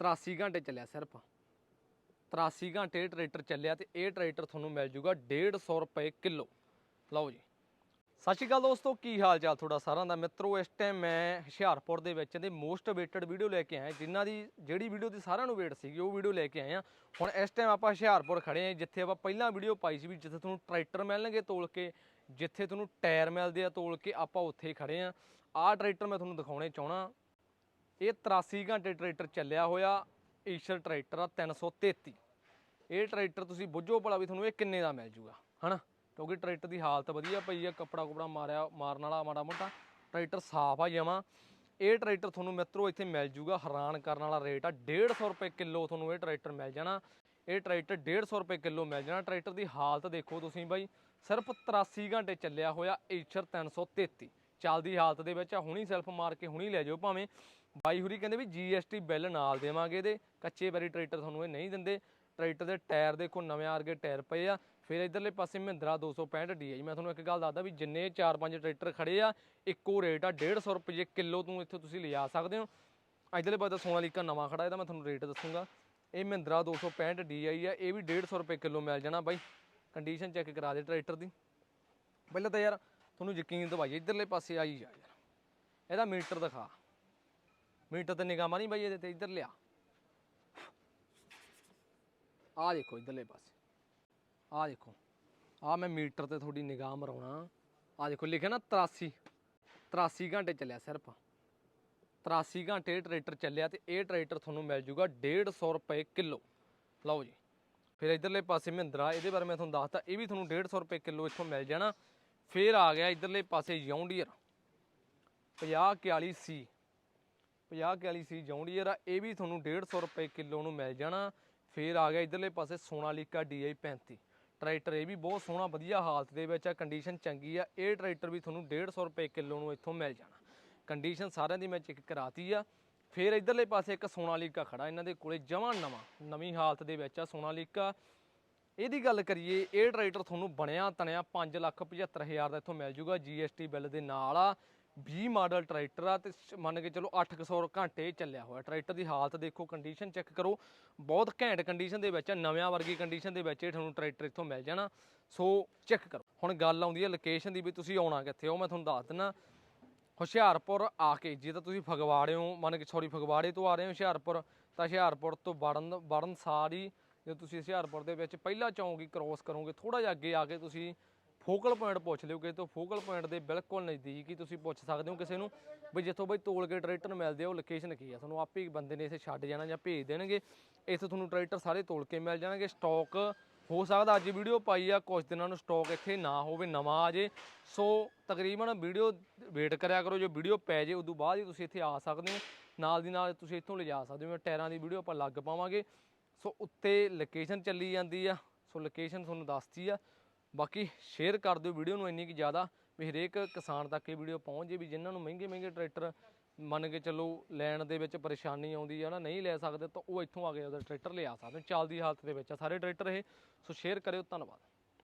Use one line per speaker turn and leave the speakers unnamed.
83 ਘੰਟੇ ਚੱਲਿਆ ਸਿਰਫ। 83 ਘੰਟੇ ਟਰੈਕਟਰ ਚੱਲਿਆ ਤੇ ਇਹ ਟਰੈਕਟਰ ਤੁਹਾਨੂੰ ਮਿਲ ਜੂਗਾ 150 ਰੁਪਏ ਕਿਲੋ। ਲਓ ਜੀ। ਸਤਿ ਸ਼੍ਰੀ ਅਕਾਲ ਦੋਸਤੋ, ਕੀ ਹਾਲ ਚਾਲ ਤੁਹਾਡਾ ਸਾਰਿਆਂ ਦਾ? ਮਿੱਤਰੋ, ਇਸ ਟਾਈਮ ਮੈਂ ਹੁਸ਼ਿਆਰਪੁਰ ਦੇ ਵਿੱਚ ਦੇ ਮੋਸਟ ਵੇਟਡ ਵੀਡੀਓ ਲੈ ਕੇ ਆਇਆ। ਜਿਨ੍ਹਾਂ ਦੀ ਜਿਹੜੀ ਵੀਡੀਓ ਦੀ ਸਾਰਿਆਂ ਨੂੰ ਵੇਟ ਸੀਗੀ, ਉਹ ਵੀਡੀਓ ਲੈ ਕੇ ਆਏ ਆ ਹੁਣ ਇਸ ਟਾਈਮ ਆਪਾਂ ਹੁਸ਼ਿਆਰਪੁਰ ਖੜੇ ਆ ਜਿੱਥੇ ਆਪਾਂ ਪਹਿਲਾਂ ਵੀਡੀਓ ਪਾਈ ਸੀ ਵੀ ਜਿੱਥੇ ਤੁਹਾਨੂੰ ਟਰੈਕਟਰ ਮਿਲਣਗੇ ਤੋਲ ਕੇ, ਜਿੱਥੇ ਤੁਹਾਨੂੰ ਟਾਇਰ ਮਿਲਦੇ ਆ ਤੋਲ ਕੇ ਆਪਾਂ ਉੱਥੇ ਹੀ ਖੜੇ ਆ ਆਹ ਟਰੈਕਟਰ ਮੈਂ ਤੁਹਾਨੂੰ ਦਿਖਾਉਣੇ ਚਾਹਣਾ ਇਹ 83 ਘੰਟੇ ਟਰੈਕਟਰ ਚੱਲਿਆ ਹੋਇਆ, ਈਸ਼ਰ ਟਰੈਕਟਰ ਆ 333 ਇਹ ਟਰੈਕਟਰ ਤੁਸੀਂ ਬੁੱਝੋ ਭਲਾ ਵੀ ਤੁਹਾਨੂੰ ਇਹ ਕਿੰਨੇ ਦਾ ਮਿਲ ਜੂਗਾ, ਹਨਾ? ਕਿਉਂਕਿ ਟਰੈਕਟਰ ਦੀ ਹਾਲਤ ਵਧੀਆ ਪਈ ਆ, ਕੱਪੜਾ ਕੁਪੜਾ ਮਾਰਿਆ, ਮਾਰਨ ਵਾਲਾ ਮਾੜਾ ਮੋਟਾ, ਟਰੈਕਟਰ ਸਾਫ਼ ਆ ਜਮਾਂ। ਇਹ ਟਰੈਕਟਰ ਤੁਹਾਨੂੰ ਮਿੱਤਰੋ ਇੱਥੇ ਮਿਲ ਜੂਗਾ, ਹੈਰਾਨ ਕਰਨ ਵਾਲਾ ਰੇਟ ਆ 150 ਰੁਪਏ ਕਿਲੋ ਤੁਹਾਨੂੰ ਇਹ ਟਰੈਕਟਰ ਮਿਲ ਜਾਣਾ। ਇਹ ਟਰੈਕਟਰ 150 ਰੁਪਏ ਕਿਲੋ ਮਿਲ ਜਾਣਾ। ਟਰੈਕਟਰ ਦੀ ਹਾਲਤ ਦੇਖੋ ਤੁਸੀਂ ਬਾਈ, ਸਿਰਫ 83 ਘੰਟੇ ਚੱਲਿਆ ਹੋਇਆ, ਈਸ਼ਰ 333 ਚੱਲਦੀ ਹਾਲਤ ਦੇ ਵਿੱਚ ਆ, ਹੁਣੀ ਸੈਲਫ ਮਾਰ ਕੇ ਹੁਣੀ ਲੈ ਜਾਓ ਭਾਵੇਂ। ਬਾਈ ਹੁਰੀ ਕਹਿੰਦੇ ਵੀ GST ਬਿੱਲ ਨਾਲ ਦੇਵਾਂਗੇ ਇਹਦੇ। ਕੱਚੇ ਵਾਰੀ ਟਰੈਕਟਰ ਤੁਹਾਨੂੰ ਇਹ ਨਹੀਂ ਦਿੰਦੇ। ਟਰੈਕਟਰ ਦੇ ਟਾਇਰ ਦੇਖੋ, ਨਵੇਂ ਆਰਗੇ ਟਾਇਰ ਪਏ ਆ। ਫਿਰ ਇਧਰਲੇ ਪਾਸੇ ਮਹਿੰਦਰਾ 265 DI ਮੈਂ ਤੁਹਾਨੂੰ ਇੱਕ ਗੱਲ ਦੱਸਦਾ ਵੀ ਜਿੰਨੇ 4-5 ਟਰੈਕਟਰ ਖੜੇ ਆ, ਇੱਕੋ ਰੇਟ ਆ। 150 ਰੁਪਏ ਕਿਲੋ ਤੋਂ ਇੱਥੇ ਤੁਸੀਂ ਲਿਜਾ ਸਕਦੇ ਹੋ। ਇਧਰਲੇ ਪਾਸੇ ਸੋਨਾਲੀਕਾ ਨਵਾਂ ਖੜਾ, ਇਹਦਾ ਮੈਂ ਤੁਹਾਨੂੰ ਰੇਟ ਦੱਸੂਗਾ। ਇਹ ਮਹਿੰਦਰਾ 265 ਆਈ ਆ। ਇਹ ਵੀ 150 ਰੁਪਏ ਕਿਲੋ ਮਿਲ ਜਾਣਾ ਬਾਈ। ਕੰਡੀਸ਼ਨ ਚੈੱਕ ਕਰਾ ਦੇ ਟਰੈਕਟਰ ਦੀ। ਪਹਿਲਾਂ ਤਾਂ ਯਾਰ, ਤੁਹਾਨੂੰ ਯਕੀਨ ਦਵਾਈ ਇਧਰਲੇ ਪਾਸੇ ਆਈ ਜਾ ਯਾਰ। ਇਹਦਾ ਮੀਟਰ ਦਿਖਾ। ਮੀਟਰ ਤੇ ਨਿਗਾਹ ਮਾਰੀ ਬਾਈ ਇਹਦੇ ਤੇ, ਇੱਧਰ ਲਿਆ। ਆਹ ਦੇਖੋ ਇਧਰਲੇ ਪਾਸੇ। ਆਹ ਦੇਖੋ। ਆਹ ਮੈਂ ਮੀਟਰ ਤੇ ਤੁਹਾਡੀ ਨਿਗਾਹ ਮਰਾਉਣਾ। ਆਹ ਦੇਖੋ, ਲਿਖਿਆ ਨਾ 83 83 ਘੰਟੇ ਚੱਲਿਆ ਸਿਰਫ। 83 ਘੰਟੇ ਟਰੈਕਟਰ ਚੱਲਿਆ ਤੇ ਇਹ ਟਰੈਕਟਰ ਤੁਹਾਨੂੰ ਮਿਲ ਜੂਗਾ 150 ਰੁਪਏ ਕਿਲੋ। ਲਓ ਜੀ। ਫਿਰ ਇਧਰਲੇ ਪਾਸੇ ਮਹਿੰਦਰਾ, ਇਹਦੇ ਬਾਰੇ ਮੈਂ ਤੁਹਾਨੂੰ ਦੱਸਤਾ, ਇਹ ਵੀ ਤੁਹਾਨੂੰ 150 ਰੁਪਏ ਕਿਲੋ ਇੱਥੋਂ ਮਿਲ ਜਾਣਾ। ਫਿਰ ਆ ਗਿਆ ਇਧਰਲੇ ਪਾਸੇ ਜੌਂਡੀਅਰ 5041 ਸੀ। 5041 ਸੀ ਜੌਂਡੀਅਰ ਆ ਇਹ ਵੀ ਤੁਹਾਨੂੰ 150 ਰੁਪਏ ਕਿਲੋ ਨੂੰ ਮਿਲ ਜਾਣਾ। ਫਿਰ ਆ ਗਿਆ ਇਧਰਲੇ ਪਾਸੇ ਸੋਨਾਲੀਕਾ DI 35 ਟਰੈਕਟਰ ਇਹ ਵੀ ਬਹੁਤ ਸੋਹਣਾ, ਵਧੀਆ ਹਾਲਤ ਦੇ ਵਿੱਚ ਆ ਕੰਡੀਸ਼ਨ ਚੰਗੀ ਆ, ਇਹ ਟਰੈਕਟਰ ਵੀ ਤੁਹਾਨੂੰ 150 ਰੁਪਏ ਕਿਲੋ ਨੂੰ ਇੱਥੋਂ ਮਿਲ ਜਾਣਾ। ਕੰਡੀਸ਼ਨ ਸਾਰਿਆਂ ਦੀ ਮੈਂ ਚੈੱਕ ਕਰਾਤੀ ਆ। ਫਿਰ ਇਧਰਲੇ ਪਾਸੇ ਇੱਕ ਸੋਨਾਲੀਕਾ ਖੜਾ ਇਹਨਾਂ ਦੇ ਕੋਲੇ ਜਮਾਂ ਨਵਾਂ, ਨਵੀਂ ਹਾਲਤ ਦੇ ਵਿੱਚ ਆ ਸੋਨਾਲੀਕਾ। ਇਹਦੀ ਗੱਲ ਕਰੀਏ, ਇਹ ਟਰੈਕਟਰ ਤੁਹਾਨੂੰ ਬਣਿਆ ਤਣਿਆ 575000 ਦਾ ਇੱਥੋਂ ਮਿਲ ਜੂਗਾ GST ਬਿੱਲ ਦੇ ਨਾਲ ਆ। 20 ਮਾਡਲ ਟਰੈਕਟਰ ਆ ਤੇ ਮੰਨ ਕੇ ਚਲੋ 800 ਘੰਟੇ ਚੱਲਿਆ ਹੋਇਆ। ਟਰੈਕਟਰ ਦੀ ਹਾਲਤ ਦੇਖੋ ਕੰਡੀਸ਼ਨ ਚੈੱਕ ਕਰੋ। ਬਹੁਤ ਘੈਂਟ ਕੰਡੀਸ਼ਨ ਦੇ ਵਿੱਚ ਆ, ਨਵਿਆਂ ਵਰਗੀ ਕੰਡੀਸ਼ਨ ਦੇ ਵਿੱਚ ਇਹ ਤੁਹਾਨੂੰ ਟਰੈਕਟਰ ਇੱਥੋਂ ਮਿਲ ਜਾਣਾ। ਸੋ ਚੈੱਕ ਕਰੋ। ਹੁਣ ਗੱਲ ਆਉਂਦੀ ਹੈ ਲੋਕੇਸ਼ਨ ਦੀ ਵੀ ਤੁਸੀਂ ਆਉਣਾ ਕਿੱਥੇ ਹੋ, ਮੈਂ ਤੁਹਾਨੂੰ ਦੱਸ ਦਿੰਦਾ ਹੁਸ਼ਿਆਰਪੁਰ ਆ ਕੇ, ਜੇ ਤਾਂ ਤੁਸੀਂ ਫਗਵਾੜੇ ਹੋ, ਮੰਨ ਕੇ ਸੌਰੀ ਫਗਵਾੜੇ ਤੋਂ ਆ ਰਹੇ ਹੋ ਹੁਸ਼ਿਆਰਪੁਰ, ਤਾਂ ਹੁਸ਼ਿਆਰਪੁਰ ਤੋਂ ਵੜਨ ਵੜਨ ਸਾਰੀ ਜੇ ਤੁਸੀਂ ਹੁਸ਼ਿਆਰਪੁਰ ਦੇ ਵਿੱਚ ਪਹਿਲਾ ਚੌਂਕ ਹੀ ਕ੍ਰੋਸ ਕਰੋਗੇ ਥੋੜਾ ਜਿਹਾ ਅੱਗੇ ਆ ਕੇ ਤੁਸੀਂ ਫੋਕਲ ਪੁਆਇੰਟ ਪੁੱਛ ਲਿਓ ਕਿ ਤੋਂ ਫੋਕਲ ਪੁਆਇੰਟ ਦੇ ਬਿਲਕੁਲ ਨਜ਼ਦੀਕ ਹੀ ਤੁਸੀਂ ਪੁੱਛ ਸਕਦੇ ਹੋ ਕਿਸੇ ਨੂੰ ਵੀ ਜਿੱਥੋਂ ਬਈ ਤੋਲ ਕੇ ਟਰੈਕਟਰ ਮਿਲਦੇ ਆ, ਉਹ ਲੋਕੇਸ਼ਨ ਕੀ ਆ? ਤੁਹਾਨੂੰ ਆਪੇ ਹੀ ਬੰਦੇ ਨੇ ਇੱਥੇ ਛੱਡ ਜਾਣਾ ਜਾਂ ਭੇਜ ਦੇਣਗੇ। ਇੱਥੇ ਤੁਹਾਨੂੰ ਟਰੈਕਟਰ ਸਾਰੇ ਤੋਲ ਕੇ ਮਿਲ ਜਾਣਗੇ। ਸਟਾਕ ਹੋ ਸਕਦਾ, ਅੱਜ ਵੀਡੀਓ ਪਾਈ ਆ ਕੁਝ ਦਿਨਾਂ ਨੂੰ ਸਟਾਕ ਇੱਥੇ ਨਾ ਹੋਵੇ, ਨਵਾਂ ਆ ਜੇ। ਸੋ ਤਕਰੀਬਨ ਵੀਡੀਓ ਵੇਟ ਕਰਿਆ ਕਰੋ, ਜੋ ਵੀਡੀਓ ਪੈ ਜੇ, ਉਦੋਂ ਬਾਅਦ ਹੀ ਤੁਸੀਂ ਇੱਥੇ ਆ ਸਕਦੇ ਹੋ। ਨਾਲ ਦੀ ਨਾਲ ਤੁਸੀਂ ਇੱਥੋਂ ਲਿਜਾ ਸਕਦੇ ਹੋ, ਟਾਇਰਾਂ ਦੀ ਵੀਡੀਓ ਆਪਾਂ ਲੱਗ ਪਾਵਾਂਗੇ। ਸੋ ਉੱਤੇ ਲੋਕੇਸ਼ਨ ਚੱਲੀ ਜਾਂਦੀ ਆ। ਸੋ ਲੋਕੇਸ਼ਨ ਤੁਹਾਨੂੰ ਦੱਸਤੀ ਆ। ਬਾਕੀ ਸ਼ੇਅਰ ਕਰ ਦਿਓ ਵੀਡੀਓ ਨੂੰ ਇੰਨੀ ਕਿ ਜ਼ਿਆਦਾ ਵੀ ਹਰੇਕ ਕਿਸਾਨ ਤੱਕ ਇਹ ਵੀਡੀਓ ਪਹੁੰਚ ਜੇ ਵੀ ਜਿਨ੍ਹਾਂ ਨੂੰ ਮਹਿੰਗੇ ਮਹਿੰਗੇ ਟਰੈਕਟਰ ਮੰਨ ਕੇ ਚੱਲੋ ਲੈਣ ਦੇ ਵਿੱਚ ਪਰੇਸ਼ਾਨੀ ਆਉਂਦੀ ਹੈ ਨਾ, ਨਹੀਂ ਲੈ ਸਕਦੇ ਤਾਂ ਉਹ ਇੱਥੋਂ ਆ ਕੇ ਉਹਦਾ ਟਰੈਕਟਰ ਲਿਆ ਸਕਦੇ, ਚੱਲਦੀ ਹਾਲਤ ਦੇ ਵਿੱਚ ਆ, ਸਾਰੇ ਟਰੈਕਟਰ ਇਹ। ਸੋ ਸ਼ੇਅਰ ਕਰਿਓ, ਧੰਨਵਾਦ।